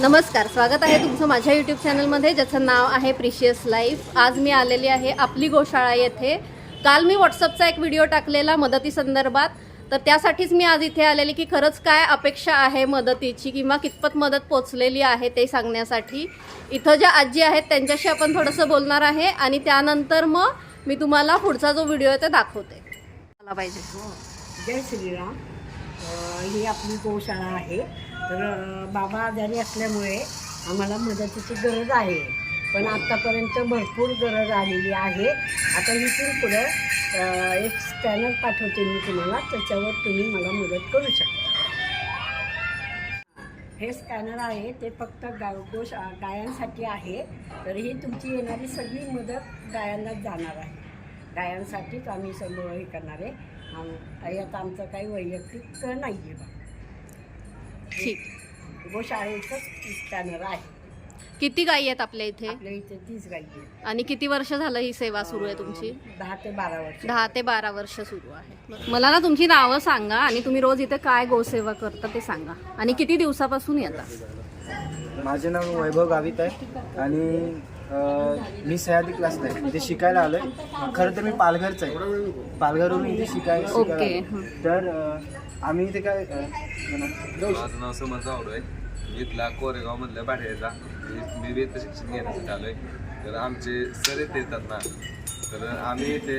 नमस्कार स्वागत आहे तुमचं माझ्या यूट्यूब चॅनलमध्ये ज्याचं नाव आहे प्रिशियस लाईफ आज मी आलेली आहे आपली गोशाळा येथे. काल मी व्हॉट्सअपचा एक व्हिडिओ टाकलेला मदतीसंदर्भात तर त्यासाठीच मी आज इथे आलेली की खरंच काय अपेक्षा आहे मदतीची किंवा कितपत मदत पोचलेली आहे ते सांगण्यासाठी. इथं ज्या आजी आहेत त्यांच्याशी आपण थोडंसं बोलणार आहे आणि त्यानंतर मग मी तुम्हाला पुढचा जो व्हिडिओ आहे ते दाखवते. मला पाहिजे. जय श्रीराम. अ, ही आपली गोशाळा आहे. तर बाबा आजारी असल्यामुळे आम्हाला मदतीची गरज आहे. पण आत्तापर्यंत भरपूर गरज आलेली आहे. आता इथून पुढं एक स्कॅनर पाठवते मी तुम्हाला. त्याच्यावर तुम्ही मला मदत करू शकता. हे स्कॅनर आहे. ते फक्त गा गायांसाठी आहे. तर ही तुमची येणारी सगळी मदत गायांनाच जाणार आहे. गायांसाठीच आम्ही समोर हे करणार आहे. यात आमचं काही वैयक्तिक नाही आहे बा. ठीक. गोशाळेचंच आहे. किती गायी आहेत आपल्या इथे? आपल्या इथे तीच गाई आहे आणि किती वर्ष झालं ही सेवा सुरू आहे तुमची? दहा ते बारा वर्ष. दहा ते बारा वर्ष सुरू आहे. मला ना तुमची नावं सांगा आणि तुम्ही रोज इथे काय गोसेवा करता ते सांगा. आणि किती दिवसापासून येता? माझे नाव वैभव गावित आहे. आणि अ, मी सह्याद्री क्लासला आहे. इथे शिकायला आलोय. खरं तर मी पालघरचा आहे. पालघरवरून इथे शिकायला ओके, आलोय. तर अ, आम्ही इथे काय माझं नाव समज जावडो आहे. मी इथला कोरेगाव मधल्या बाहेरचा मी वेद शिक्षण घेण्यासाठी आलोय. तर आमचे सर इथे येतात ना तर आम्ही इथे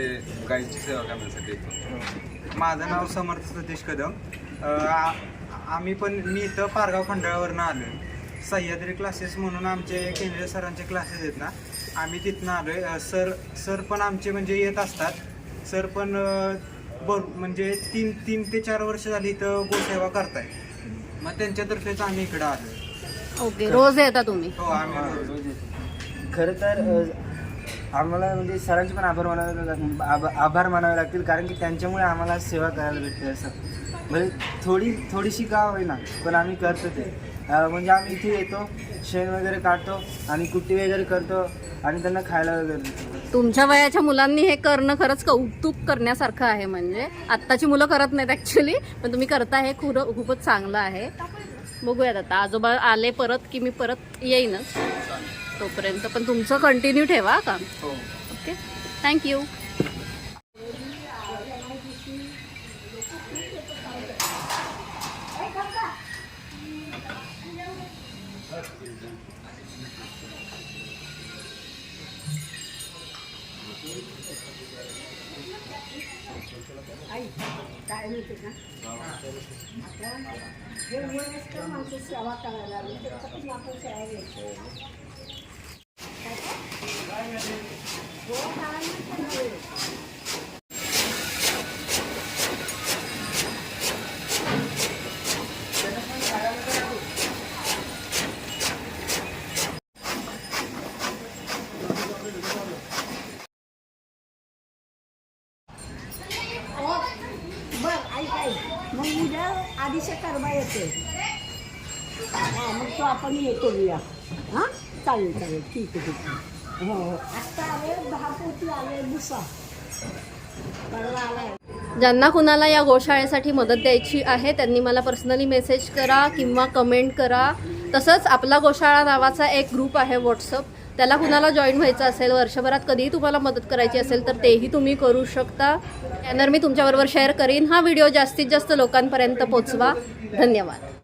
गायीची सेवा करण्यासाठी येतो. माझं नाव समर्थ सतीश कदम. आम्ही पण मी इथं पारगाव खंडाळावरनं आलो आहे सह्याद्री क्लासेस म्हणून आमचे केंद्रीय सरांचे क्लासेस आहेत ना आम्ही तिथनं आलो आहे सर सर पण आमचे म्हणजे येत असतात. सर पण बर म्हणजे तीन तीन ते चार वर्ष झाली इथं गोसेवा करताय. मग त्यांच्यातर्फेच आम्ही इकडं आलो ओके रोज येता तुम्ही? हो आम्ही रोज- रोज येतो. खरं तर अ, आम्हाला म्हणजे सरांचे पण आभार मानावे लाग- आभ- आभार मानावे लागतील कारण की त्यांच्यामुळे आम्हाला सेवा करायला भेटते असं. म्हणजे थोडी थोडीशी का होईना पण आम्ही करतो ते. अ, म्हणजे आम्ही इथे येतो शेण वगैरे काढतो आणि कुट्टी वगैरे करतो आणि त्यांना खायला वगैरे देतो. तुमच्या वयाच्या मुलांनी हे करणं खरंच कौतुक करण्यासारखं आहे म्हणजे. आत्ताची मुलं करत नाहीत ॲक्च्युली पण तुम्ही करता हे खुर खूपच चांगलं आहे. बघूयात आता. आजोबा आले परत की मी परत येईनच. तोपर्यंत पण तुमचं कंटिन्यू ठेवा काम हो. ओके थँक्यू आई काय माहिती का आता हे वयस्कर माणसं सेवा करायला आली त्याच्यापासून आपण सेवा घ्यायची हो, काय ऐक ऐक मग उद्या आधीच्या करबा येते हां मग तो आपण येतो या हां? चालेल चालेल. ठीक आहे ठीक आहे. हो हो. आत्ता आले दहा पोती आले दुसरा परवा आलाय. ज्यांना कुणाला या गोशाळेसाठी मदत द्यायची आहे त्यांनी मला पर्सनली मेसेज करा किंवा कमेंट करा. तसंच आपला गोशाळा नावाचा एक ग्रुप आहे व्हॉट्सअप त्याला कुणाला जॉईन व्हायचं असेल वर्षभरात कधीही तुम्हाला मदत करायची असेल तर तेही तुम्ही करू शकता. त्यानंतर मी तुमच्याबरोबर शेअर करीन. हा व्हिडिओ जास्तीत जास्त लोकांपर्यंत पोचवा धन्यवाद.